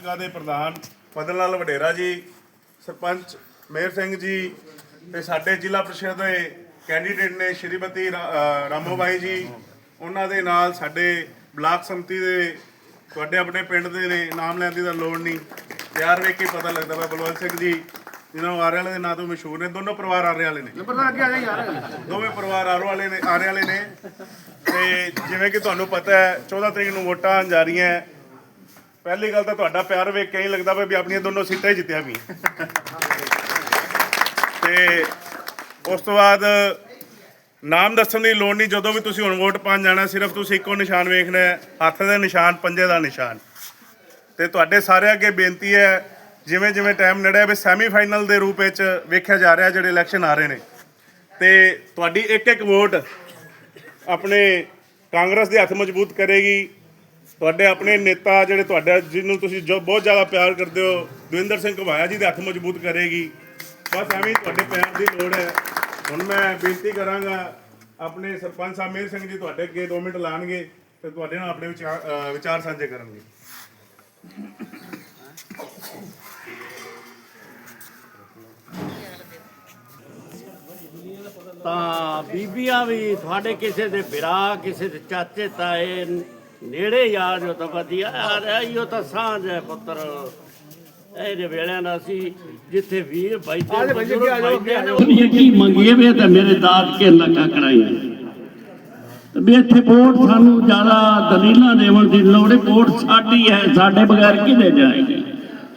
ਹਲਕਾ ਦੇ ਪ੍ਰਧਾਨ ਫਜ਼ਲ ਲਾਲ ਵਡੇਰਾ ਜੀ ਸਰਪੰਚ ਮੇਹਰ ਸਿੰਘ ਜੀ ਤੇ ਸਾਡੇ ਜ਼ਿਲ੍ਹਾ ਪ੍ਰੀਸ਼ਦ ਦੇ ਕੈਂਡੀਡੇਟ ਨੇ ਸ਼੍ਰੀਮਤੀ ਰਾ- ਅ, ਰਾਮੋਬਾਈ ਜੀ। ਉਹਨਾਂ ਦੇ ਨਾਲ ਸਾਡੇ ਬਲਾਕ ਸੰਮਤੀ ਦੇ ਤੁਹਾਡੇ ਆਪਣੇ ਪਿੰਡ ਦੇ ਨੇ ਨਾਮ ਲੈਣ ਦੀ ਤਾਂ ਲੋੜ ਨਹੀਂ। ਪਿਆਰ ਵੇਖ ਕੇ ਪਤਾ ਲੱਗਦਾ ਵਾ ਬਲਵੰਤ ਸਿੰਘ ਜੀ ਜਿਹਨਾਂ ਆਰੇ ਵਾਲੇ ਦੇ ਨਾਂ ਤੋਂ ਮਸ਼ਹੂਰ ਨੇ। ਦੋਨੋਂ ਪਰਿਵਾਰ ਆਰੇ ਵਾਲੇ ਨੇ ਦੋਵੇਂ ਪਰਿਵਾਰ ਆਰੋ ਵਾਲੇ ਨੇ ਆਰੇ ਵਾਲੇ ਨੇ। ਤੇ ਜਿਵੇਂ ਕਿ ਤੁਹਾਨੂੰ ਪਤਾ ਹੈ 14 ਤਰੀਕ ਨੂੰ ਵੋਟਾਂ ਜਾ ਰਹੀਆਂ। ਪਹਿਲੀ ਗੱਲ ਤਾਂ ਤੁਹਾਡਾ ਪਿਆਰ ਵੇਖ ਕੇ ਹੀ ਲੱਗਦਾ ਵੀ ਆਪਣੀਆਂ ਦੋਨੋਂ ਸੀਟਾਂ ਹੀ ਜਿੱਤਿਆ ਵੀ। ਤੇ ਉਸ ਤੋਂ ਬਾਅਦ ਨਾਮ ਦੱਸਣ ਦੀ ਲੋੜ ਨਹੀਂ, ਜਦੋਂ ਵੀ ਤੁਸੀਂ ਹੁਣ ਵੋਟ ਪਾਉਣ ਜਾਣਾ, ਸਿਰਫ ਤੁਸੀਂ ਇੱਕੋ ਨਿਸ਼ਾਨ ਵੇਖਣਾ ਹੱਥ ਦੇ ਨਿਸ਼ਾਨ, ਪੰਜੇ ਦਾ ਨਿਸ਼ਾਨ। ਤੇ ਤੁਹਾਡੇ ਸਾਰੇ ਅੱਗੇ ਬੇਨਤੀ ਹੈ ਜਿਵੇਂ ਜਿਵੇਂ ਟਾਈਮ ਨੜਿਆ ਵੀ ਸੈਮੀਫਾਈਨਲ ਦੇ ਰੂਪ ਵਿੱਚ ਵੇਖਿਆ ਜਾ ਰਿਹਾ, ਜਿਹੜੇ ਇਲੈਕਸ਼ਨ ਆ ਰਹੇ ਨੇ। ਤੇ ਤੁਹਾਡੀ ਇੱਕ ਇੱਕ ਵੋਟ ਆਪਣੇ ਕਾਂਗਰਸ ਦੇ ਹੱਥ ਮਜ਼ਬੂਤ ਕਰੇਗੀ ਤੁਹਾਡੇ ਆਪਣੇ ਨੇਤਾ ਜਿਹੜੇ ਤੁਹਾਡਾ, ਜਿਹਨੂੰ ਤੁਸੀਂ ਜੋ ਬਹੁਤ ਜ਼ਿਆਦਾ ਪਿਆਰ ਕਰਦੇ ਹੋ, ਦਵਿੰਦਰ ਸਿੰਘ ਘਵਾਇਆ ਜੀ ਦੇ ਹੱਥ ਮਜ਼ਬੂਤ ਕਰੇਗੀ। ਬਸ ਐਵੇਂ ਹੀ ਤੁਹਾਡੇ ਪਿਆਰ ਦੀ ਲੋੜ ਹੈ। ਹੁਣ ਮੈਂ ਬੇਨਤੀ ਕਰਾਂਗਾ, ਆਪਣੇ ਸਰਪੰਚ ਸਾਹਿਬ ਮੇਰ ਸਿੰਘ ਜੀ ਤੁਹਾਡੇ ਅੱਗੇ 2 ਮਿੰਟ ਲਾਣਗੇ ਤੇ ਤੁਹਾਡੇ ਨਾਲ ਆਪਣੇ ਵਿਚਾਰ ਵਿਚਾਰ ਸਾਂਝੇ ਕਰਨਗੇ। ਤਾਂ ਬੀਬੀਆਂ ਵੀ ਤੁਹਾਡੇ ਕਿਸੇ ਦੇ ਵਿਰਾ ਕਿਸੇ ਦੇ ਚਾਚੇ, ਤਾਏ ਨੇੜੇ ਯਾਰ ਜੋ ਤਾਂ ਵਧੀਆ ਯਾਰ ਇਹੋ ਤਾਂ ਸਾਂਝ ਹੈ ਪੁੱਤਰ। ਇਹਦੇ ਵੇਲਿਆਂ ਦਾ ਸੀ ਜਿੱਥੇ ਵੀਰ ਬੈਠੇ ਉਹਨੇ ਕੀ ਮੰਗੀਏ ਵੇ ਤਾਂ ਮੇਰੇ ਦਾਦ ਕੇ ਲੱਗਾ ਕਰਾਈ ਤੇ ਵੀ ਇੱਥੇ ਵੋਟ ਸਾਨੂੰ ਜ਼ਿਆਦਾ ਦਲੀਲਾਂ ਦੇਵਣ ਦੀ ਲੋੜ ਹੈ ਵੋਟ ਸਾਡੀ ਹੈ ਸਾਡੇ ਬਗੈਰ ਕਿਹਦੇ ਜਾਏਗੀ?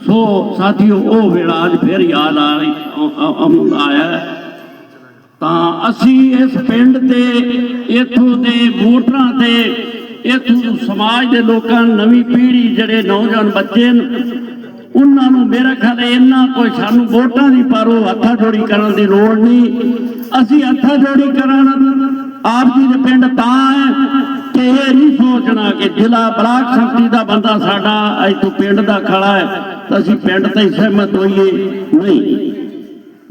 ਸੋ ਸਾਥੀਓ ਉਹ ਵੇਲਾ ਅੱਜ ਫਿਰ ਯਾਦ ਆ ਰਹੀ ਆਇਆ। ਤਾਂ ਅਸੀਂ ਇਸ ਪਿੰਡ ਤੇ ਇਥੋਂ ਦੇ ਵੋਟਰਾਂ ਤੇ ਇਥੋਂ ਸਮਾਜ ਦੇ ਲੋਕਾਂ ਨਵੀਂ ਪੀੜ੍ਹੀ ਜਿਹੜੇ ਨੌਜਵਾਨ ਬੱਚੇ ਨੇ, ਉਹਨਾਂ ਨੂੰ ਮੇਰਾ ਖਿਆਲ ਹੈ ਇੰਨਾ ਕੋਈ ਸਾਨੂੰ ਵੋਟਾਂ ਦੀ ਪਾਰੋ ਉਹ ਹੱਥਾਂ ਜੋੜੀ ਕਰਨ ਦੀ ਲੋੜ ਨਹੀਂ। ਅਸੀਂ ਹੱਥਾਂ ਜੋੜੀ ਕਰਨ ਆਪ ਜੀ ਦੇ ਪਿੰਡ ਤਾਂ ਹੈ ਕਿ ਇਹ ਨਹੀਂ ਸੋਚਣਾ ਕਿ ਜ਼ਿਲ੍ਹਾ ਬਲਾਕ ਸੰਮਤੀ ਦਾ ਬੰਦਾ ਸਾਡਾ ਇੱਥੋਂ ਪਿੰਡ ਦਾ ਖੜਾ ਹੈ, ਤਾਂ ਅਸੀਂ ਪਿੰਡ ਤੇ ਸਹਿਮਤ ਹੋਈਏ। ਨਹੀਂ,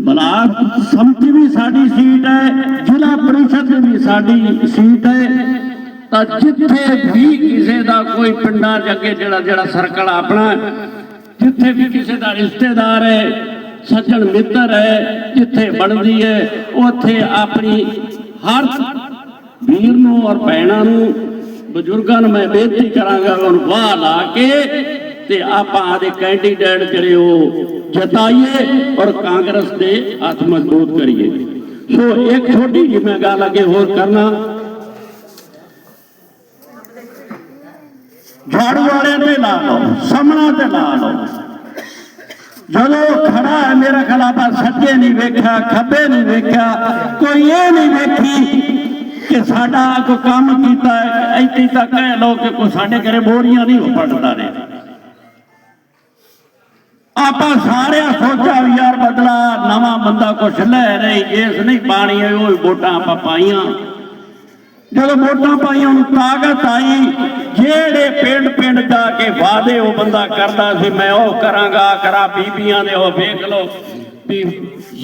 ਬਲਾਕ ਸੰਮਤੀ ਵੀ ਸਾਡੀ ਸੀਟ ਹੈ, ਜ਼ਿਲ੍ਹਾ ਪਰਿਸ਼ਦ ਵੀ ਸਾਡੀ ਸੀਟ ਹੈ। ਤਾਂ ਜਿੱਥੇ ਵੀ ਕਿਸੇ ਦਾ ਕੋਈ ਪਿੰਡਾਂ 'ਚ ਅੱਗੇ ਜਿਹੜਾ ਜਿਹੜਾ ਸਰਕਲ ਆਪਣਾ, ਜਿੱਥੇ ਵੀ ਕਿਸੇ ਦਾ ਰਿਸ਼ਤੇਦਾਰ ਹੈ, ਸੱਜਣ ਮਿੱਤਰ ਹੈ, ਜਿੱਥੇ ਬਣਦੀ ਹੈ, ਉੱਥੇ ਆਪਣੀ ਹਰ ਵੀਰ ਨੂੰ ਔਰ ਭੈਣਾਂ ਨੂੰ, ਬਜ਼ੁਰਗਾਂ ਨੂੰ ਮੈਂ ਬੇਨਤੀ ਕਰਾਂਗਾ ਉਹਨੂੰ ਵਾਹ ਲਾ ਕੇ ਤੇ ਆਪਾਂ ਆਦੇ ਕੈਂਡੀਡੇਟ ਜਿਹੜੇ ਉਹ ਜਤਾਈਏ ਔਰ ਕਾਂਗਰਸ ਦੇ ਹੱਥ ਮਜ਼ਬੂਤ ਕਰੀਏ। ਸੋ ਇੱਕ ਛੋਟੀ ਜਿਹੀ ਮੈਂ ਗੱਲ ਅੱਗੇ ਹੋਰ ਕਰਨਾ। ਝਾੜੂ ਵਾਲੇ ਤੇ ਲਾ ਲਓ ਸਮਣਾ ਤੇ ਲਾ ਲਓ ਜਦੋਂ ਖੜਾ ਹੈ, ਮੇਰਾ ਖਲਾਫਾ ਸੱਜੇ ਨਹੀਂ ਵੇਖਿਆ, ਖੱਬੇ ਨਹੀਂ ਵੇਖਿਆ, ਕੋਈ ਇਹ ਨਹੀਂ ਵੇਖੀ ਕਿ ਸਾਡਾ ਕੋਈ ਕੰਮ ਕੀਤਾ ਹੈ, ਇੱਥੇ ਤਾਂ ਕਹਿ ਲੋ ਕਿ ਕੋਈ ਸਾਡੇ ਘਰੇ ਬੋਰੀਆਂ ਨਹੀਂ ਹੋ ਪੜਦਾ ਨੇ ਆਪਾਂ ਸਾਰਿਆਂ ਸੋਚਿਆ ਵੀ ਯਾਰ ਬਦਲਾ, ਨਵਾਂ ਬੰਦਾ ਕੁਛ ਲੈ ਰਹੀ, ਇਸ ਨਹੀਂ ਪਾਣੀ ਉਹ ਵੋਟਾਂ ਆਪਾਂ ਪਾਈਆਂ। ਜਦੋਂ ਵੋਟਾਂ ਪਾਈਆਂ ਨੂੰ ਤਾਕਤ ਆਈ। ਜਿਹੜੇ ਪਿੰਡ ਪਿੰਡ ਜਾ ਕੇ ਵਾਅਦੇ ਉਹ ਬੰਦਾ ਕਰਦਾ ਸੀ, ਮੈਂ ਉਹ ਕਰਾਂਗਾ ਕਰਾ, ਬੀਬੀਆਂ ਦੇ ਉਹ ਵੇਖ ਲਓ। ਵੀ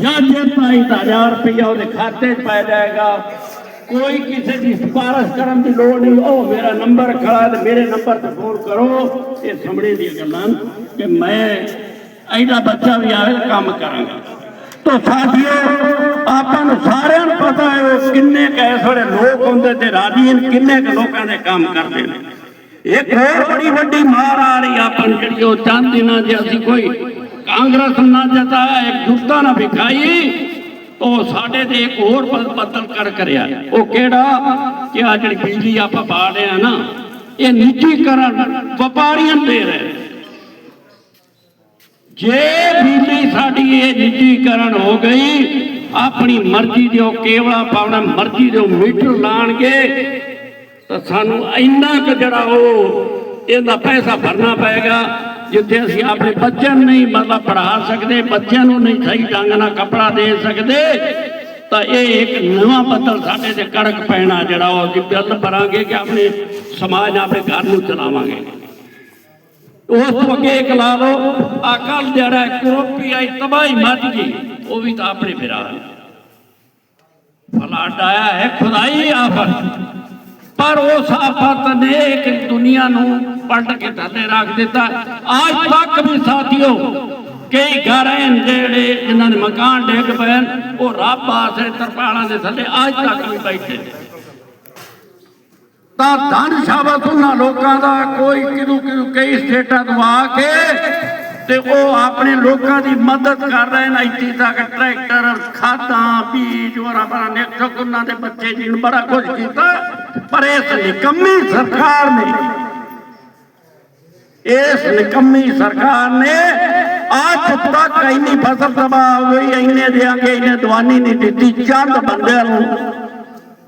ਜਾਂ ਜਿੱਤ ਆਈ ਤਾਂ 1000 ਰੁਪਇਆ ਉਹਦੇ ਖਾਤੇ 'ਚ ਪੈ ਜਾਏਗਾ। ਕੋਈ ਕਿਸੇ ਦੀ ਸਿਫਾਰਿਸ਼ ਕਰਨ ਦੀ ਲੋੜ ਨਹੀਂ, ਉਹ ਮੇਰਾ ਨੰਬਰ ਖੜਾ ਤੇ ਮੇਰੇ ਨੰਬਰ ਤੇ ਫੋਨ ਕਰੋ। ਇਹ ਸਾਹਮਣੇ ਦੀਆਂ ਗੱਲਾਂ ਨੇ ਕਿ ਮੈਂ ਐਡਾ ਬੱਚਾ ਵੀ ਆਵੇ ਕੰਮ ਕਰਾਂਗਾ। ਤੋ ਸਾਥੀਓ, ਆਪਾਂ ਨੂੰ ਸਾਰਿਆਂ ਨੂੰ ਪਤਾ ਹੈ ਕਿੰਨੇ ਕੈਸ ਵਾਲੇ ਲੋਕ ਹੁੰਦੇ ਤੇ ਰਾਜੀ ਕਿੰਨੇ ਕੁ ਲੋਕਾਂ ਦੇ ਕੰਮ ਕਰਦੇ ਨੇ। ਇੱਕ ਹੋਰ ਬੜੀ ਵੱਡੀ ਮਾਰ ਆ ਰਹੀ ਆਪਾਂ ਜਿਹੜੀ ਉਹ ਚਾਹੁੰਦੀ ਨਾ ਜੇ ਅਸੀਂ ਕੋਈ ਕਾਂਗਰਸ ਨਾ ਜਤਾਇਆ, ਇੱਕ ਜੁੱਤਾ ਨਾ ਵਿਖਾਈ ਉਹ ਸਾਡੇ ਤੇ ਇੱਕ ਹੋਰ ਬਦ- ਬਦਲ ਕਰ ਕਰਿਆ ਉਹ ਕਿਹੜਾ? ਕਿ ਆ ਜਿਹੜੀ ਬਿਜਲੀ ਆਪਾਂ ਪਾ ਰਹੇ ਆ ਨਾ, ਇਹ ਨਿੱਜੀਕਰਨ ਵਪਾਰੀਆਂ ਦੇ ਰਹੇ। ਜੇ ਬੀਬੀ ਸਾਡੀ ਇਹ ਨਿੱਜੀਕਰਨ ਹੋ ਗਈ, ਆਪਣੀ ਮਰਜ਼ੀ ਦੇ ਉਹ ਕੇਵਲਾ ਪਾਉਣਾ ਮਰਜ਼ੀ ਦੇ ਉਹ ਮੀਟਰ ਲਾਣਗੇ, ਤਾਂ ਸਾਨੂੰ ਇੰਨਾ ਕੁ ਜਿਹੜਾ ਉਹ, ਇਹਦਾ ਪੈਸਾ ਭਰਨਾ ਪਏਗਾ, ਜਿੱਥੇ ਅਸੀਂ ਆਪਣੇ ਬੱਚਿਆਂ ਨੂੰ ਨਹੀਂ ਮਤਲਬ ਪੜ੍ਹਾ ਸਕਦੇ, ਬੱਚਿਆਂ ਨੂੰ ਨਹੀਂ ਸਹੀ ਢੰਗ ਨਾਲ ਕੱਪੜਾ ਦੇ ਸਕਦੇ, ਤਾਂ ਇਹ ਇੱਕ ਨਵਾਂ ਬੱਦਲ ਸਾਡੇ ਤੇ ਕੜਕ ਪੈਣਾ ਜਿਹੜਾ ਉਹ ਅਸੀਂ ਬਿੱਲ ਭਰਾਂਗੇ ਕਿ ਆਪਣੇ ਸਮਾਜ, ਆਪਣੇ ਘਰ ਨੂੰ ਚਲਾਵਾਂਗੇ। ਉਸ ਤੋਂ ਅੱਗੇ ਇੱਕ ਲਾ ਲਓ। ਅਕਲ ਜਿਹੜਾ ਕਰੋਪੀ ਆਈ, ਤਬਾਹੀ ਮੱਚ ਗਈ। ਉਹ ਵੀ ਤਾਂ ਆਪਣੇ ਫਿਰਾ ਫਲਾਟ ਆਇਆ ਹੈ, ਖੁਦਾਈ ਆਫਤ। ਪਰ ਉਸ ਆਫਤ ਨੇ ਇੱਕ ਦੁਨੀਆ ਨੂੰ ਪਲਟ ਕੇ ਥੱਲੇ ਰੱਖ ਦਿੱਤਾ। ਅੱਜ ਤੱਕ ਵੀ ਸਾਥੀਓ, ਕਈ ਘਰ ਹਨ ਜਿਹੜੇ ਜਿਨ੍ਹਾਂ ਦੇ ਮਕਾਨ ਡਿੱਗ ਪਏ ਉਹ ਰੱਬ ਆਸਰੇ ਤਰਪਾਲਾਂ ਦੇ ਥੱਲੇ ਅੱਜ ਤੱਕ ਵੀ ਬੈਠੇ ਨੇ। ਤਾਂ ਧੰਨ ਸ਼ਾਬਤ ਉਹਨਾਂ ਲੋਕਾਂ ਦਾ ਕੋਈ ਕਿਦੂ ਕਿਰੂ ਕਈ ਸਟੇਟਾਂ ਤੋਂ ਆ ਕੇ ਤੇ ਉਹ ਆਪਣੇ ਲੋਕਾਂ ਦੀ ਮਦਦ ਕਰ ਰਹੇ ਨੇ, ਇੱਥੇ ਤੱਕ ਟਰੈਕਟਰ, ਖਾਦਾਂ, ਬੀਜ, ਹੋਰ ਆਪਣਾ ਨਿਕਸਕ ਉਹਨਾਂ ਦੇ ਬੱਚੇ ਜੀ ਬੜਾ ਕੁਝ ਕੀਤਾ, ਪਰ ਇਸ ਨਿਕੰਮੀ ਸਰਕਾਰ ਨੇ, ਇਸ ਨਿਕੰਮੀ ਸਰਕਾਰ ਨੇ ਅੱਜ ਤੱਕ ਇੰਨੀ ਫਸਲ ਤਬਾਹ ਹੋ ਗਈ ਇੰਨੇ ਦਿਆਂਗੇ ਇੰਨੇ ਦਵਾਨੀ ਨਹੀਂ ਦਿੱਤੀ, ਚੰਦ ਬੰਦਿਆਂ ਨੂੰ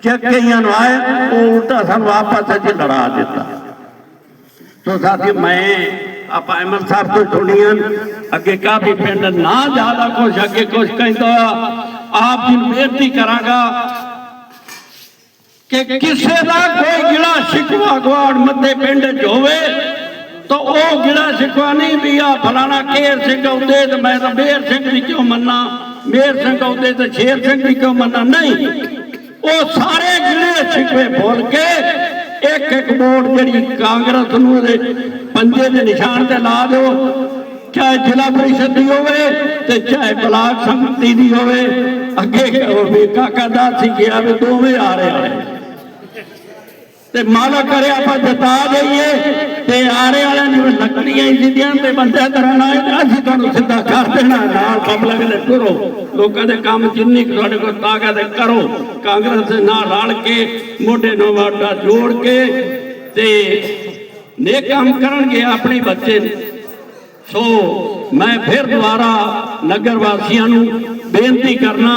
ਚੱਕ ਕਈਆਂ ਨੂੰ ਆਏ, ਉਹ ਉਲਟਾ ਸਾਨੂੰ ਆਪਸ ਵਿੱਚ ਲੜਾ ਦਿੱਤਾ। ਸੋ ਸਾਥੀ, ਮੈਂ, ਆਪਾਂ ਅਹਿਮਦ ਸਾਹਿਬ ਤੋਂ ਸੁਣੀਆਂ ਅੱਗੇ ਕਾਫੀ ਪਿੰਡ ਨਾ ਜ਼ਿਆਦਾ ਕੁਛ, ਅੱਗੇ ਕੁਛ ਕਹਿੰਦਾ ਆਪ ਜੀ ਬੇਨਤੀ ਕਰਾਂਗਾ ਕਿ ਕਿਸੇ ਦਾ ਕੋਈ ਗਿਲਾ ਸ਼ਿਕਵਾ ਗਵਾੜ ਮੱਦੇ ਪਿੰਡ 'ਚ ਹੋਵੇ, ਤਾਂ ਉਹ ਗਿਲਾ ਸ਼ਿਕਵਾ ਨਹੀਂ ਵੀ ਆ ਫਲਾਣਾ ਕੇਰ ਸਿੰਘ ਆਉਂਦੇ ਤੇ ਮੈਂ ਤਾਂ ਮੇਰ ਸਿੰਘ ਦੀ ਕਿਉਂ ਮੰਨਾ? ਮੇਰ ਸਿੰਘ ਆਉਂਦੇ ਤੇ ਸ਼ੇਰ ਸਿੰਘ ਦੀ ਕਿਉਂ ਮੰਨਾ? ਨਹੀਂ। ਉਹ ਸਾਰੇ ਗਿਲੇ ਸ਼ਿਕਵੇ ਭੁੱਲ ਕੇ ਇੱਕ ਇੱਕ ਵੋਟ ਜਿਹੜੀ ਕਾਂਗਰਸ ਨੂੰ ਇਹਦੇ ਪੰਜੇ ਦੇ ਨਿਸ਼ਾਨ ਤੇ ਲਾ ਦਿਓ, ਚਾਹੇ ਜ਼ਿਲ੍ਹਾ ਪਰਿਸ਼ਦ ਦੀ ਹੋਵੇ ਤੇ ਚਾਹੇ ਬਲਾਕ ਸੰਮਤੀ ਦੀ ਹੋਵੇ, ਅੱਗੇ ਉਹ ਵੀ ਕਾਕਾ ਦਾਸ ਸੀ ਗਿਆ ਵੀ ਦੋਵੇਂ ਆ ਰਹੇ। ਆ ਤੇ ਮਾਲਾ ਕਰੇ ਆਪਾਂ ਜਤਾ ਜਾਈਏ ਤੇ ਆਰੇ ਵਾਲਿਆਂ ਨੂੰ ਲੱਕੜੀਆਂ ਹੀ ਤੇ ਬੰਦੇ ਤਰ੍ਹਾਂ ਆਏ ਤੇ ਤੁਹਾਨੂੰ ਸਿੱਧਾ ਕਰ ਦੇਣਾ, ਨਾਲ ਪਬਲਿਕ ਦੇ ਤੁਰੋ। ਲੋਕਾਂ ਦੇ ਕੰਮ ਜਿੰਨੀ ਤੁਹਾਡੇ ਕੋਲ ਤਾਕਤ ਹੈ, ਕਰੋ। ਕਾਂਗਰਸ ਦੇ ਨਾਲ ਰਲ ਕੇ, ਮੋਢੇ ਨੂੰ ਮੋਢਾ ਜੋੜ ਕੇ ਤੇ ਨੇਕ ਕੰਮ ਕਰਨਗੇ ਆਪਣੇ ਬੱਚੇ। ਸੋ ਮੈਂ ਫਿਰ ਦੁਬਾਰਾ ਨਗਰ ਵਾਸੀਆਂ ਨੂੰ ਬੇਨਤੀ ਕਰਨਾ,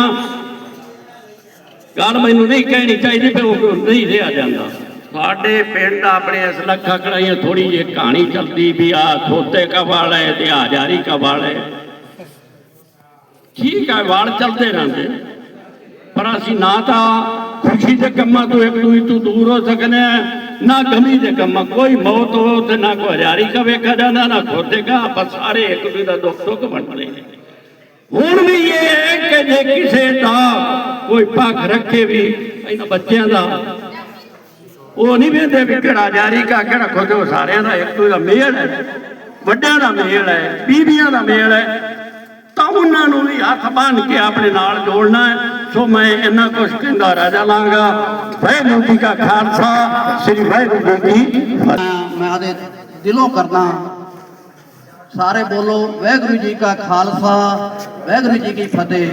ਗੱਲ ਮੈਨੂੰ ਨਹੀਂ ਕਹਿਣੀ ਚਾਹੀਦੀ ਪਰ ਉਹ ਨਹੀਂ ਰਿਹਾ ਜਾਂਦਾ। ਸਾਡੇ ਪਿੰਡ ਆਪਣੇ ਇਸ ਲੱਖਾ ਕੜਾਈਆਂ ਥੋੜੀ ਜਿਹੀ ਕਹਾਣੀ ਚੱਲਦੀ ਵੀ ਆ ਥੋਤੇ ਕਾ ਵਾਲ ਹੈ ਤੇ ਆ ਜਾਰੀ ਕਾ ਵਾਲ ਹੈ। ਠੀਕ ਹੈ ਵਾਲ ਚੱਲਦੇ ਰਹਿੰਦੇ। ਪਰ ਅਸੀਂ ਨਾ ਤਾਂ ਖੁਸ਼ੀ ਦੇ ਕੰਮਾਂ ਤੋਂ ਇੱਕ ਦੂਜੇ ਤੋਂ ਦੂਰ ਹੋ ਸਕਨੇ ਹਾਂ, ਨਾ ਗਮੀ ਦੇ ਕੰਮਾਂ। ਕੋਈ ਮੌਤ ਹੋ ਤੇ ਨਾ ਕੋਈ ਹਜ਼ਾਰੀ ਕਾ ਵੇਖਿਆ ਜਾਂਦਾ ਨਾ ਖੋਤੇ ਕਾ। ਆਪਾਂ ਸਾਰੇ ਇੱਕ ਦੂਜੇ ਦਾ ਦੁੱਖ ਸੁੱਖ ਵੰਡਣੇ ਨੇ ਹੁਣ ਵੀ ਇਹ ਹੈ ਕਿ ਜੇ ਕਿਸੇ ਦਾ ਕੋਈ ਪੱਖ ਰੱਖੇ ਵੀ ਇਹਨਾਂ ਬੱਚਿਆਂ ਦਾ ਉਹ ਨਹੀਂ ਵੇਂਦੇ ਵੀ ਕਿਹੜਾ ਜਾਰੀ ਕਾ ਕਿਹੜਾ ਖੁਦ ਉਹ ਸਾਰਿਆਂ ਦਾ ਇੱਕ ਦਾ ਮੇਲ ਹੈ। ਵੱਡਿਆਂ ਦਾ ਮੇਲ ਹੈ ਬੀਬੀਆਂ ਦਾ ਮੇਲ ਹੈ। ਤਾਂ ਉਹਨਾਂ ਨੂੰ ਵੀ ਹੱਥ ਬੰਨ ਕੇ ਆਪਣੇ ਨਾਲ ਜੋੜਨਾ ਹੈ। ਸੋ ਮੈਂ ਇੰਨਾ ਕੁਝ ਕਹਿੰਦਾ, ਰਾਜਾ ਲਾਂਗਾ। ਵਾਹਿਗੁਰੂ ਜੀ ਕਾ ਖਾਲਸਾ, ਸ੍ਰੀ ਵਾਹਿਗੁਰੂ ਜੀ ਕੀ ਫਤਿਹ। ਮੈਂ ਆਦੇ ਦਿਲੋਂ ਕਰਦਾ ਸਾਰੇ ਬੋਲੋ, ਵਾਹਿਗੁਰੂ ਜੀ ਕਾ ਖਾਲਸਾ, ਵਾਹਿਗੁਰੂ ਜੀ ਕੀ ਫਤਿਹ।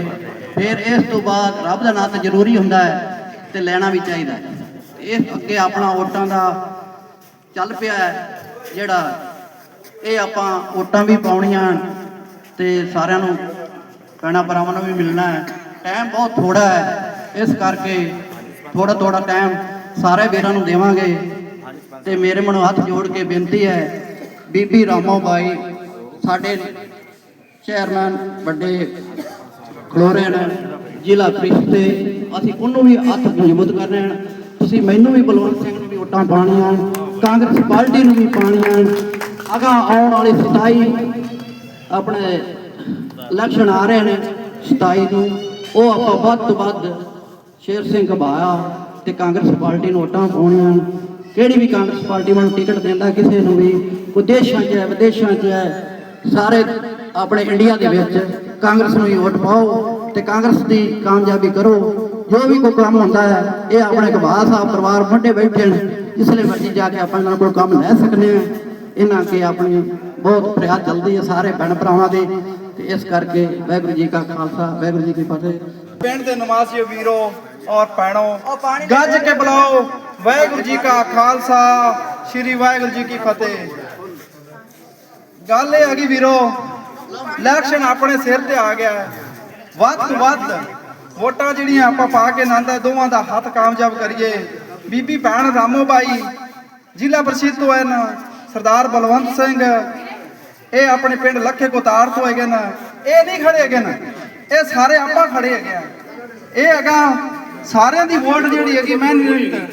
ਫਿਰ ਇਸ ਤੋਂ ਬਾਅਦ ਰੱਬ ਦਾ ਨਾਮ ਤਾਂ ਜ਼ਰੂਰੀ ਹੁੰਦਾ ਹੈ ਤੇ ਲੈਣਾ ਵੀ ਚਾਹੀਦਾ ਹੈ। ਇਸ ਅੱਗੇ ਆਪਣਾ ਵੋਟਾਂ ਦਾ ਚੱਲ ਪਿਆ ਹੈ, ਜਿਹੜਾ ਇਹ ਆਪਾਂ ਵੋਟਾਂ ਵੀ ਪਾਉਣੀਆਂ ਤੇ ਸਾਰਿਆਂ ਨੂੰ ਭੈਣਾਂ ਭਰਾਵਾਂ ਨੂੰ ਵੀ ਮਿਲਣਾ ਹੈ। ਟਾਈਮ ਬਹੁਤ ਥੋੜਾ ਹੈ, ਇਸ ਕਰਕੇ ਥੋੜਾ ਥੋੜਾ ਟਾਈਮ ਸਾਰੇ ਵੀਰਾਂ ਨੂੰ ਦੇਵਾਂਗੇ ਤੇ ਮੇਰੇ ਮਨੋਂ ਹੱਥ ਜੋੜ ਕੇ ਬੇਨਤੀ ਹੈ, ਬੀਬੀ ਰਾਮੋ ਬਾਈ, ਸਾਡੇ ਚੇਅਰਮੈਨ ਵੱਡੇ ਖਲੋਰੇ ਨੇ, ਜ਼ਿਲ੍ਹਾ ਪ੍ਰੀਸ਼ਦ 'ਤੇ ਅਸੀਂ ਉਹਨੂੰ ਵੀ ਹੱਥ ਮਜ਼ਬੂਤ ਕਰਨੇ ਹਨ ਤੁਸੀਂ ਮੈਨੂੰ ਵੀ ਬਲਵੰਤ ਸਿੰਘ ਨੂੰ ਵੀ ਵੋਟਾਂ ਪਾਉਣੀਆਂ, ਕਾਂਗਰਸ ਪਾਰਟੀ ਨੂੰ ਵੀ ਪਾਉਣੀਆਂ। ਹਨ ਅਗਾ ਆਉਣ ਵਾਲੇ 27 ਆਪਣੇ ਇਲੈਕਸ਼ਨ ਆ ਰਹੇ ਨੇ 27 ਨੂੰ। ਉਹ ਆਪਾਂ ਵੱਧ ਤੋਂ ਵੱਧ ਸ਼ੇਰ ਸਿੰਘ ਘਬਾਇਆ ਤੇ ਕਾਂਗਰਸ ਪਾਰਟੀ ਨੂੰ ਵੋਟਾਂ ਪਾਉਣੀਆਂ। ਕਿਹੜੀ ਵੀ ਕਾਂਗਰਸ ਪਾਰਟੀ ਨੂੰ ਟਿਕਟ ਦਿੰਦਾ ਕਿਸੇ ਨੂੰ ਵੀ, ਉਹ ਦੇਸ਼ਾਂ 'ਚ ਹੈ, ਵਿਦੇਸ਼ਾਂ 'ਚ ਹੈ, ਸਾਰੇ ਆਪਣੇ ਇੰਡੀਆ ਦੇ ਵਿੱਚ ਕਾਂਗਰਸ ਨੂੰ ਹੀ ਵੋਟ ਪਾਓ ਤੇ ਕਾਂਗਰਸ ਦੀ ਕਾਮਯਾਬੀ ਕਰੋ। ਜੋ ਵੀ ਕੋਈ ਕੰਮ ਹੁੰਦਾ ਹੈ ਇਹ ਆਪਣੇ ਘਬਾਇਆ ਸਾਹਿਬ ਪਰਿਵਾਰ ਵੱਡੇ ਬੈਠੇ ਨੇ ਇਸ ਲਈ ਮਰਜ਼ੀ ਜਾ ਕੇ ਆਪਾਂ ਇਹਨਾਂ ਕੋਲ ਕੰਮ ਲੈ ਸਕਦੇ ਹਾਂ। ਇਹਨਾਂ ਕੇ ਆਪਣੀ ਬਹੁਤ ਫਰਿਆਦ ਚੱਲਦੀ ਹੈ ਸਾਰੇ ਭੈਣ ਭਰਾਵਾਂ ਦੀ। ਤੇ ਇਸ ਕਰਕੇ ਵਾਹਿਗੁਰੂ ਜੀ ਕਾ ਖਾਲਸਾ ਵਾਹਿਗੁਰੂ ਜੀ ਕੀ ਫਤਿਹ। ਪਿੰਡ ਦੇ ਨਿਵਾਸੀਓ ਵੀਰੋ ਔਰ ਭੈਣੋ ਗੱਜ ਕੇ ਬੁਲਾਓ। ਵਾਹਿਗੁਰੂ ਜੀ ਕਾ ਖਾਲਸਾ ਸ੍ਰੀ ਵਾਹਿਗੁਰੂ ਜੀ ਕੀ ਫਤਿਹ। ਗੱਲ ਇਹ ਹੈਗੀ ਵੀਰੋ ਇਲੈਕਸ਼ਨ ਆਪਣੇ ਸਿਰ ਤੇ ਆ ਗਿਆ। ਹੈ ਵੱਧ ਤੋਂ ਵੱਧ ਵੋਟਾਂ ਜਿਹੜੀਆਂ ਆਪਾਂ ਪਾ ਕੇ ਨੰਦ ਹੈ, ਦੋਵਾਂ ਦਾ ਹੱਥ ਕਾਮਯਾਬ ਕਰੀਏ। ਬੀਬੀ ਭੈਣ ਰਾਮੋ ਬਾਈ, ਜ਼ਿਲ੍ਹਾ ਪ੍ਰਸਿੱਧ ਤੋਂ ਹਨ, ਸਰਦਾਰ ਬਲਵੰਤ ਸਿੰਘ। ਇਹ ਆਪਣੇ ਪਿੰਡ ਲੱਖੇ ਕੋਤਾਰ ਤੋਂ ਹੈਗੇ ਨਾ। ਇਹ ਨਹੀਂ ਖੜੇ ਹੈਗੇ ਨਾ। ਇਹ ਸਾਰੇ ਆਪਾਂ ਖੜੇ ਹੈਗੇ ਆ। ਇਹ ਹੈਗਾ, ਸਾਰਿਆਂ ਦੀ ਵੋਟ ਜਿਹੜੀ ਹੈਗੀ ਮਿਹਨਤ,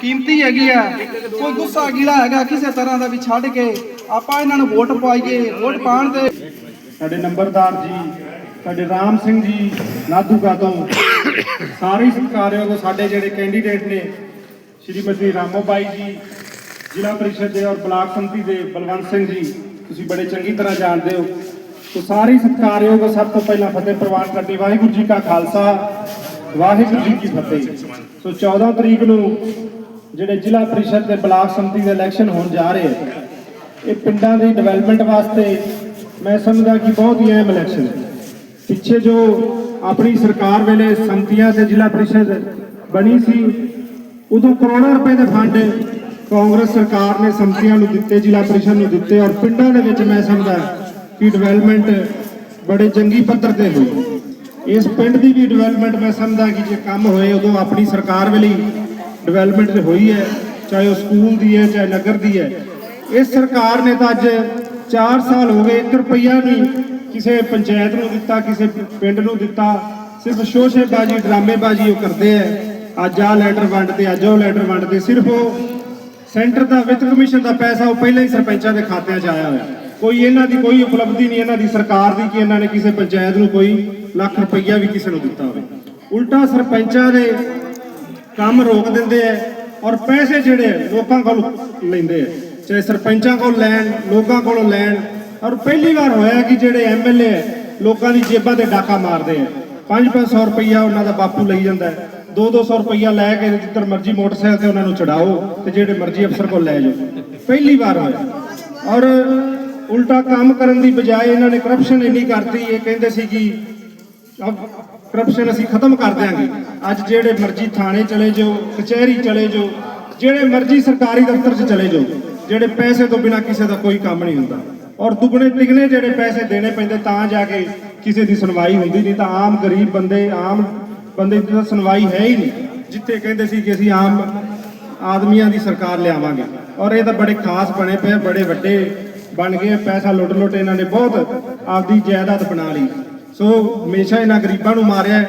ਕੀਮਤੀ ਹੈਗੀ ਆ। ਕੋਈ ਗੁੱਸਾ ਗਿਲਾ ਹੈਗਾ ਕਿਸੇ ਤਰ੍ਹਾਂ ਦਾ ਵੀ ਛੱਡ ਕੇ ਆਪਾਂ ਇਹਨਾਂ ਨੂੰ ਵੋਟ ਪਾਈਏ ਵੋਟ ਪਾਣ ਤੇ। ਸਾਡੇ ਨੰਬਰਦਾਰ ਜੀ ਸਾਡੇ ਰਾਮ ਸਿੰਘ ਜੀ ਨਾਦੂਗਾ ਤੋਂ ਸਾਰੇ ਸਤਿਕਾਰਯੋਗ ਸਾਡੇ ਜਿਹੜੇ ਕੈਂਡੀਡੇਟ ਨੇ, ਸ਼੍ਰੀਮਤੀ ਰਾਮੋਬਾਈ ਜੀ, ਜ਼ਿਲ੍ਹਾ ਪਰਿਸ਼ਦ ਦੇ ਔਰ ਬਲਾਕ ਸੰਮਤੀ ਦੇ ਬਲਵੰਤ ਸਿੰਘ ਜੀ, ਤੁਸੀਂ ਬੜੇ ਚੰਗੀ ਤਰ੍ਹਾਂ ਜਾਣਦੇ ਹੋ। ਸੋ ਸਾਰੇ ਸਤਿਕਾਰਯੋਗ ਸਭ ਤੋਂ ਪਹਿਲਾਂ ਫਤਿਹ ਪ੍ਰਵਾਨ ਕਰਨੀ ਵਾਹਿਗੁਰੂ ਜੀ ਕਾ ਖਾਲਸਾ, ਵਾਹਿਗੁਰੂ ਜੀ ਕੀ ਫਤਿਹ। ਸੋ 14 ਤਰੀਕ ਨੂੰ ਜਿਹੜੇ ਜ਼ਿਲ੍ਹਾ ਪਰਿਸ਼ਦ ਤੇ ਬਲਾਕ ਸੰਮਤੀ ਦੇ ਇਲੈਕਸ਼ਨ ਹੋਣ ਜਾ ਰਹੇ ਇਹ ਪਿੰਡਾਂ ਦੀ ਡਿਵੈਲਪਮੈਂਟ ਵਾਸਤੇ ਮੈਂ ਸਮਝਦਾ ਕਿ ਬਹੁਤ ਹੀ ਅਹਿਮ ਇਲੈਕਸ਼ਨ ਹੈ। ਪਿੱਛੇ ਜੋ ਆਪਣੀ ਸਰਕਾਰ ਵੇਲੇ ਸੰਮਤੀਆਂ ਤੇ ਜ਼ਿਲ੍ਹਾ ਪ੍ਰੀਸ਼ਦ ਬਣੀ ਸੀ, ਉਦੋਂ ਕਰੋੜਾਂ ਰੁਪਏ ਦੇ ਫੰਡ ਕਾਂਗਰਸ ਸਰਕਾਰ ਨੇ ਸੰਮਤੀਆਂ ਨੂੰ ਦਿੱਤੇ, ਜ਼ਿਲ੍ਹਾ ਪ੍ਰੀਸ਼ਦ ਨੂੰ ਦਿੱਤੇ ਔਰ ਪਿੰਡਾਂ ਦੇ ਵਿੱਚ ਮੈਂ ਸਮਝਦਾ ਕਿ ਡਿਵੈਲਪਮੈਂਟ ਬੜੇ ਚੰਗੀ ਪੱਧਰ ਤੇ ਹੋਈ। ਇਸ ਪਿੰਡ ਦੀ ਵੀ ਡਿਵੈਲਪਮੈਂਟ ਮੈਂ ਸਮਝਦਾ ਕਿ ਜੇ ਕੰਮ ਹੋਏ, ਉਦੋਂ ਆਪਣੀ ਸਰਕਾਰ ਵੇਲੇ ਡਿਵੈਲਪਮੈਂਟ ਹੋਈ ਹੈ, ਚਾਹੇ ਉਹ ਸਕੂਲ ਦੀ ਹੈ, ਚਾਹੇ ਨਗਰ ਦੀ ਹੈ। ਇਸ ਸਰਕਾਰ ਨੇ ਤਾਂ ਅੱਜ 4 ਸਾਲ ਹੋ ਗਏ 1 ਰੁਪਈਆ ਨਹੀਂ ਕਿਸੇ ਪੰਚਾਇਤ ਨੂੰ ਦਿੱਤਾ, ਕਿਸੇ ਪਿੰਡ ਨੂੰ ਦਿੱਤਾ, ਸਿਰਫ ਸ਼ੋਸ਼ੇਬਾਜ਼ੀ, ਡਰਾਮੇਬਾਜ਼ੀ ਉਹ ਕਰਦੇ ਐ। ਅੱਜ ਆਹ ਲੈਟਰ ਵੰਡਦੇ ਅੱਜ ਉਹ ਲੈਟਰ ਵੰਡਦੇ ਸਿਰਫ ਉਹ ਸੈਂਟਰ ਦਾ ਵਿੱਤ ਕਮਿਸ਼ਨ ਦਾ ਪੈਸਾ ਉਹ ਪਹਿਲਾਂ ਹੀ ਸਰਪੰਚਾਂ ਦੇ ਖਾਤਿਆਂ 'ਚ ਆਇਆ ਹੋਇਆ। ਕੋਈ ਇਹਨਾਂ ਦੀ ਕੋਈ ਉਪਲਬਧੀ ਨਹੀਂ, ਇਹਨਾਂ ਦੀ ਸਰਕਾਰ ਦੀ ਕਿ ਇਹਨਾਂ ਨੇ ਕਿਸੇ ਪੰਚਾਇਤ ਨੂੰ ਕੋਈ ਲੱਖ ਰੁਪਈਆ ਵੀ ਕਿਸੇ ਨੂੰ ਦਿੱਤਾ ਹੋਵੇ। ਉਲਟਾ ਸਰਪੰਚਾਂ ਦੇ ਕੰਮ ਰੋਕ ਦਿੰਦੇ ਐ ਔਰ ਪੈਸੇ ਜਿਹੜੇ ਐ, ਲੋਕਾਂ ਕੋਲ ਲੈਂਦੇ ਐ। ਚਾਹੇ ਸਰਪੰਚਾਂ ਕੋਲ ਲੈਣ, ਲੋਕਾਂ ਕੋਲੋਂ ਲੈਣ ਔਰ ਪਹਿਲੀ ਵਾਰ ਹੋਇਆ ਕਿ ਜਿਹੜੇ ਐਮਐਲਏ ਐ ਲੋਕਾਂ ਦੀ ਜੇਬਾਂ ਤੇ ਡਾਕਾ ਮਾਰਦੇ ਐ 5-500 ਰੁਪਈਆ ਉਹਨਾਂ ਦਾ ਬਾਪੂ ਲਈ ਜਾਂਦਾ 2-200 ਰੁਪਈਆ ਲੈ ਕੇ ਜਿੱਧਰ ਮਰਜ਼ੀ ਮੋਟਰਸਾਈਕਲ ਤੇ ਉਹਨਾਂ ਨੂੰ ਚੜਾਓ ਤੇ ਜਿਹੜੇ ਮਰਜ਼ੀ ਅਫਸਰ ਕੋਲ ਲੈ ਜਾਓ। ਪਹਿਲੀ ਵਾਰ ਹੋਇਆ। ਔਰ ਉਲਟਾ ਕੰਮ ਕਰਨ ਦੀ ਬਜਾਏ ਇਹਨਾਂ ਨੇ ਕਰਪਸ਼ਨ ਇੰਨੀ ਕਰਤੀ, ਇਹ ਕਹਿੰਦੇ ਸੀ ਕਿ ਕਰਪਸ਼ਨ ਅਸੀਂ ਖਤਮ ਕਰ ਦਿਆਂਗੇ। ਅੱਜ ਜਿਹੜੇ ਮਰਜ਼ੀ ਥਾਣੇ ਚਲੇ ਜਾਓ, ਕਚਹਿਰੀ ਚਲੇ ਜਾਓ, ਜਿਹੜੇ ਮਰਜ਼ੀ ਸਰਕਾਰੀ ਦਫ਼ਤਰ 'ਚ ਚਲੇ ਜਾਓ, ਜਿਹੜੇ ਪੈਸੇ ਤੋਂ ਬਿਨਾ ਕਿਸੇ ਦਾ ਕੋਈ ਕੰਮ ਨਹੀਂ ਹੁੰਦਾ। ਔਰ ਦੁੱਗਣੇ ਤਿਗਣੇ ਜਿਹੜੇ ਪੈਸੇ ਦੇਣੇ ਪੈਂਦੇ ਤਾਂ ਜਾ ਕੇ ਕਿਸੇ ਦੀ ਸੁਣਵਾਈ ਹੁੰਦੀ ਨਹੀਂ, ਤਾਂ ਆਮ ਗਰੀਬ ਬੰਦੇ, ਆਮ ਬੰਦੇ ਦੀ ਤਾਂ ਸੁਣਵਾਈ ਹੈ ਹੀ ਨਹੀਂ, ਜਿੱਥੇ ਕਹਿੰਦੇ ਸੀ ਕਿ ਅਸੀਂ ਆਮ ਆਦਮੀਆਂ ਦੀ ਸਰਕਾਰ ਲਿਆਵਾਂਗੇ। ਔਰ ਇਹ ਤਾਂ ਬੜੇ ਖਾਸ ਬਣੇ ਪਏ ਬੜੇ ਵੱਡੇ ਬਣ ਗਏ ਪੈਸਾ ਲੁੱਟ ਲੁੱਟ ਇਹਨਾਂ ਨੇ ਬਹੁਤ ਆਪਦੀ ਜਾਇਦਾਦ ਬਣਾ ਲਈ। ਸੋ ਹਮੇਸ਼ਾ ਇਹਨਾਂ ਗਰੀਬਾਂ ਨੂੰ ਮਾਰਿਆ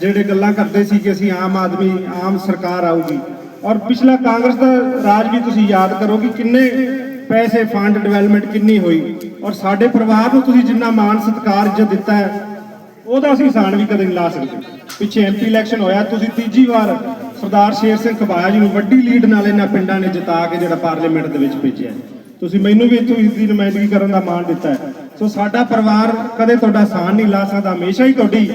ਜਿਹੜੇ ਗੱਲਾਂ ਕਰਦੇ ਸੀ ਕਿ ਅਸੀਂ ਆਮ ਆਦਮੀ, ਆਮ ਸਰਕਾਰ ਆਊਗੀ। ਔਰ ਪਿਛਲਾ ਕਾਂਗਰਸ ਦਾ ਰਾਜ ਵੀ ਤੁਸੀਂ ਯਾਦ ਕਰੋ ਕਿ ਕਿੰਨੇ ਪੈਸੇ ਫੰਡ ਡਿਵੈਲਪਮੈਂਟ ਕਿੰਨੀ ਹੋਈ? ਔਰ ਸਾਡੇ ਪਰਿਵਾਰ ਨੂੰ ਤੁਸੀਂ ਜਿੰਨਾ ਮਾਣ ਸਤਿਕਾਰ ਇੱਜ਼ਤ ਦਿੱਤਾ ਹੈ, ਉਹਦਾ ਅਸੀਂ ਸਾਨ ਵੀ ਕਦੇ ਨਹੀਂ ਲਾ ਸਕਦੇ। ਪਿੱਛੇ ਐਮਪੀ ਇਲੈਕਸ਼ਨ ਹੋਇਆ, ਤੁਸੀਂ ਤੀਜੀ ਵਾਰ ਸਰਦਾਰ ਸ਼ੇਰ ਸਿੰਘ ਖਬਾਇਆ ਜੀ ਨੂੰ ਵੱਡੀ ਲੀਡ ਨਾਲ ਇਹਨਾਂ ਪਿੰਡਾਂ ਨੇ ਜਿਤਾ ਕੇ ਜਿਹੜਾ ਪਾਰਲੀਮੈਂਟ ਦੇ ਵਿੱਚ ਭੇਜਿਆ ਤੁਸੀਂ ਮੈਨੂੰ ਵੀ ਇੱਥੋਂ ਇਸ ਦੀ ਨੁਮਾਇੰਦਗੀ ਕਰਨ ਦਾ ਮਾਣ ਦਿੱਤਾ ਹੈ। ਸੋ ਸਾਡਾ ਪਰਿਵਾਰ ਕਦੇ ਤੁਹਾਡਾ ਸਾਨ ਨਹੀਂ ਲਾ ਸਕਦਾ, ਹਮੇਸ਼ਾ ਹੀ ਤੁਹਾਡੀ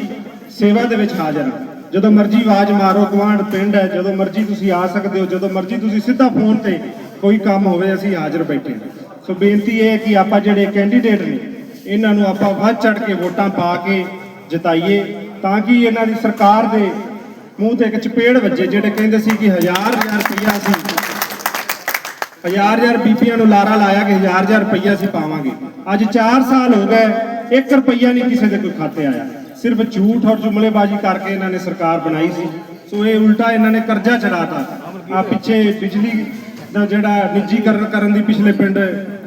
ਸੇਵਾ ਦੇ ਵਿੱਚ ਹਾਜ਼ਰ ਹਾਂ। ਜਦੋਂ ਮਰਜ਼ੀ ਆਵਾਜ਼ ਮਾਰੋ ਗਵਾਂਢ ਪਿੰਡ ਹੈ, ਜਦੋਂ ਮਰਜ਼ੀ ਤੁਸੀਂ ਆ ਸਕਦੇ ਹੋ, ਜਦੋਂ ਮਰਜ਼ੀ ਤੁਸੀਂ ਸਿੱਧਾ ਫੋਨ ਤੇ ਕੋਈ ਕੰਮ ਹੋਵੇ, ਅਸੀਂ ਹਾਜ਼ਰ ਬੈਠੇ ਸੋ ਬੇਨਤੀ ਇਹ ਹੈ ਕਿ ਆਪਾਂ ਜਿਹੜੇ ਕੈਂਡੀਡੇਟ ਨੇ, ਇਹਨਾਂ ਨੂੰ ਆਪਾਂ ਵੱਧ ਚੜ ਕੇ ਵੋਟਾਂ ਪਾ ਕੇ ਜਿਤਾਈਏ, ਤਾਂ ਕਿ ਇਹਨਾਂ ਦੀ ਸਰਕਾਰ ਦੇ ਮੂੰਹ ਤੇ ਇੱਕ ਚਪੇੜ ਵੱਜੇ, ਜਿਹੜੇ ਕਹਿੰਦੇ ਸੀ ਕਿ ਹਜ਼ਾਰ ਹਜ਼ਾਰ ਰੁਪਈਆ ਅਸੀਂ ਹਜ਼ਾਰ ਹਜ਼ਾਰ ਬੀਪੀਆਂ ਨੂੰ ਲਾਰਾ ਲਾਇਆ ਕਿ ਹਜ਼ਾਰ ਹਜ਼ਾਰ ਰੁਪਈਆ ਅਸੀਂ ਪਾਵਾਂਗੇ। ਅੱਜ 4 ਸਾਲ ਹੋ ਗਏ 1 ਰੁਪਈਆ ਨਹੀਂ ਕਿਸੇ ਦੇ ਕੋਈ ਖਾਤੇ ਆਇਆ। ਸਿਰਫ ਝੂਠ ਔਰ ਜੁਮਲੇਬਾਜ਼ੀ ਕਰਕੇ ਇਹਨਾਂ ਨੇ ਸਰਕਾਰ ਬਣਾਈ ਸੀ। ਸੋ ਇਹ ਉਲਟਾ ਇਹਨਾਂ ਨੇ ਕਰਜ਼ਾ ਚੜਾਤਾ ਆ ਪਿੱਛੇ ਬਿਜਲੀ ਦਾ ਜਿਹੜਾ ਨਿੱਜੀਕਰਨ ਕਰਨ ਦੀ ਪਿਛਲੇ ਪਿੰਡ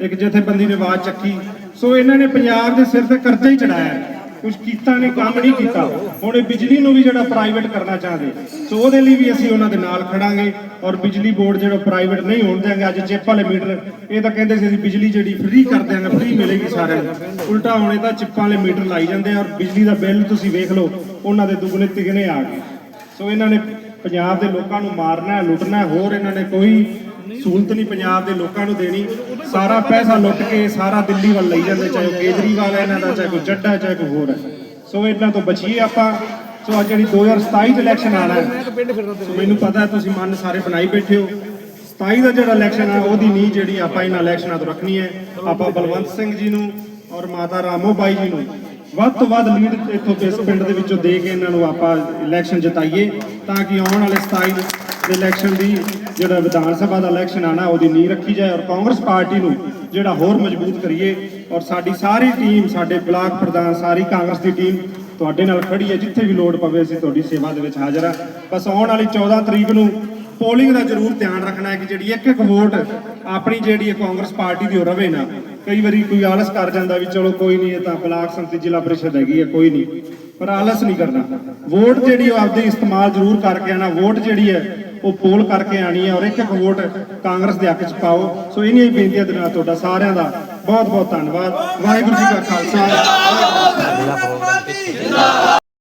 ਇੱਕ ਜਥੇਬੰਦੀ ਨੇ ਆਵਾਜ਼ ਚੱਕੀ। ਸੋ ਇਹਨਾਂ ਨੇ ਪੰਜਾਬ ਦੇ ਸਿਰ ਤੇ ਕਰਜ਼ਾ ਹੀ ਚੜਾਇਆ। ਕੁਝ ਕੀਤਾ ਨਹੀਂ, ਕੰਮ ਨਹੀਂ ਕੀਤਾ। ਹੁਣ ਇਹ ਬਿਜਲੀ ਨੂੰ ਵੀ ਜਿਹੜਾ ਪ੍ਰਾਈਵੇਟ ਕਰਨਾ ਚਾਹਦੇ। ਸੋ ਉਹਦੇ ਲਈ ਵੀ ਅਸੀਂ ਉਹਨਾਂ ਦੇ ਨਾਲ ਖੜਾਂਗੇ ਔਰ ਬਿਜਲੀ ਬੋਰਡ ਜਿਹੜਾ ਪ੍ਰਾਈਵੇਟ ਨਹੀਂ ਹੋਣ ਦਿਆਂਗੇ, ਅੱਜ ਚਿੱਪ ਵਾਲੇ ਮੀਟਰ। ਇਹ ਤਾਂ ਕਹਿੰਦੇ ਸੀ ਅਸੀਂ ਬਿਜਲੀ ਜਿਹੜੀ ਫ੍ਰੀ ਕਰ ਦਿਆਂਗੇ ਫ੍ਰੀ ਮਿਲੇਗੀ ਸਾਰਿਆਂ ਨੂੰ। ਉਲਟਾ ਹੁਣ ਤਾਂ ਚਿੱਪਾਂ ਵਾਲੇ ਮੀਟਰ ਲਾਈ ਜਾਂਦੇ ਔਰ ਬਿਜਲੀ ਦਾ ਬਿੱਲ ਤੁਸੀਂ ਵੇਖ ਲਓ, ਉਹਨਾਂ ਦੇ ਦੁੱਗਣੇ ਤਿਗਣੇ ਆ ਗਏ। ਸੋ ਇਹਨਾਂ ਨੇ ਪੰਜਾਬ ਦੇ ਲੋਕਾਂ ਨੂੰ ਮਾਰਨਾ ਲੁੱਟਣਾ ਹੋਰ ਇਹਨਾਂ ਨੇ ਕੋਈ ਸਹੂਲਤ ਨਹੀਂ ਪੰਜਾਬ ਦੇ ਲੋਕਾਂ ਨੂੰ ਦੇਣੀ। ਸਾਰਾ ਪੈਸਾ ਲੁੱਟ ਕੇ ਸਾਰਾ ਦਿੱਲੀ ਵੱਲ ਲਈ ਜਾਂਦੇ, ਚਾਹੇ ਉਹ ਕੇਜਰੀਵਾਲ ਹੈ ਇਹਨਾਂ ਦਾ, ਚਾਹੇ ਕੋਈ ਚੱਡਾ ਹੈ, ਚਾਹੇ ਕੋਈ ਹੋਰ ਹੈ। ਸੋ ਇਹਨਾਂ ਤੋਂ ਬਚੀਏ ਆਪਾਂ। ਸੋ ਆ ਜਿਹੜੀ 2027 ਚ ਇਲੈਕਸ਼ਨ ਆਣਾ ਹੈ, ਸੋ ਮੈਨੂੰ ਪਤਾ ਤੁਸੀਂ ਮਨ ਸਾਰੇ ਬਣਾਈ ਬੈਠੇ ਹੋ। 27 ਦਾ ਜਿਹੜਾ ਇਲੈਕਸ਼ਨ ਹੈ ਉਹਦੀ ਨੀਂਹ ਜਿਹੜੀ ਆਪਾਂ ਇਹਨਾਂ ਇਲੈਕਸ਼ਨਾਂ ਤੋਂ ਰੱਖਣੀ ਹੈ। ਆਪਾਂ ਬਲਵੰਤ ਸਿੰਘ ਜੀ ਨੂੰ ਔਰ ਮਾਤਾ ਰਾਮੋ ਬਾਈ ਜੀ ਨੂੰ ਵੱਧ ਤੋਂ ਵੱਧ ਲੀਡ ਇੱਥੋਂ ਇਸ ਪਿੰਡ ਦੇ ਵਿੱਚੋਂ ਦੇ ਕੇ ਇਹਨਾਂ ਨੂੰ ਆਪਾਂ ਇਲੈਕਸ਼ਨ ਜਿਤਾਈਏ, ਤਾਂ ਕਿ ਆਉਣ ਵਾਲੇ 27 ਦੇ ਇਲੈਕਸ਼ਨ ਦੀ ਜਿਹੜਾ ਵਿਧਾਨ ਸਭਾ ਦਾ ਇਲੈਕਸ਼ਨ ਆਣਾ ਉਹਦੀ ਨੀਂਹ ਰੱਖੀ ਜਾਏ ਔਰ ਕਾਂਗਰਸ ਪਾਰਟੀ ਨੂੰ ਜਿਹੜਾ ਹੋਰ ਮਜ਼ਬੂਤ ਕਰੀਏ ਔਰ ਸਾਡੀ ਸਾਰੀ ਟੀਮ ਸਾਡੇ ਬਲਾਕ ਪ੍ਰਧਾਨ, ਸਾਰੀ ਕਾਂਗਰਸ ਦੀ ਟੀਮ ਤੁਹਾਡੇ ਨਾਲ ਖੜੀ ਹੈ, ਜਿੱਥੇ ਵੀ ਲੋੜ ਪਵੇ ਅਸੀਂ ਤੁਹਾਡੀ ਸੇਵਾ ਦੇ ਵਿੱਚ ਹਾਜ਼ਰ ਹਾਂ। ਬਸ ਆਉਣ ਵਾਲੀ 14 ਤਰੀਕ ਨੂੰ ਪੋਲਿੰਗ ਦਾ ਜ਼ਰੂਰ ਧਿਆਨ ਰੱਖਣਾ ਹੈ ਕਿ ਜਿਹੜੀ ਇੱਕ ਇੱਕ ਵੋਟ ਆਪਣੀ ਜਿਹੜੀ ਹੈ ਕਾਂਗਰਸ ਪਾਰਟੀ ਦੀ ਉਹ ਰਵੇ ਨਾ। ਕਈ ਵਾਰੀ ਕੋਈ ਆਲਸ ਕਰ ਜਾਂਦਾ ਵੀ ਚਲੋ ਕੋਈ ਨਹੀਂ, ਇਹ ਤਾਂ ਬਲਾਕ ਸੰਮਤੀ ਜ਼ਿਲ੍ਹਾ ਪ੍ਰੀਸ਼ਦ ਹੈਗੀ ਹੈ, ਕੋਈ ਨਹੀਂ। ਪਰ ਆਲਸ ਨਹੀਂ ਕਰਨਾ। ਵੋਟ ਜਿਹੜੀ ਉਹ ਆਪਦੇ ਇਸਤੇਮਾਲ ਜ਼ਰੂਰ ਕਰਕੇ ਆਣਾ ਵੋਟ ਜਿਹੜੀ ਹੈ ਉਹ ਪੋਲ ਕਰਕੇ ਆਣੀ ਹੈ ਔਰ ਇੱਕ ਇੱਕ ਵੋਟ ਕਾਂਗਰਸ ਦੇ ਹੱਕ 'ਚ ਪਾਓ। ਸੋ ਇਨੀਆਂ ਹੀ ਬੇਨਤੀਆਂ ਦੇ ਨਾਲ ਤੁਹਾਡਾ ਸਾਰਿਆਂ ਦਾ ਬਹੁਤ ਬਹੁਤ ਧੰਨਵਾਦ। ਵਾਹਿਗੁਰੂ ਜੀ ਕਾ ਖਾਲਸਾ। ਜ਼ਿਲ੍ਹਾ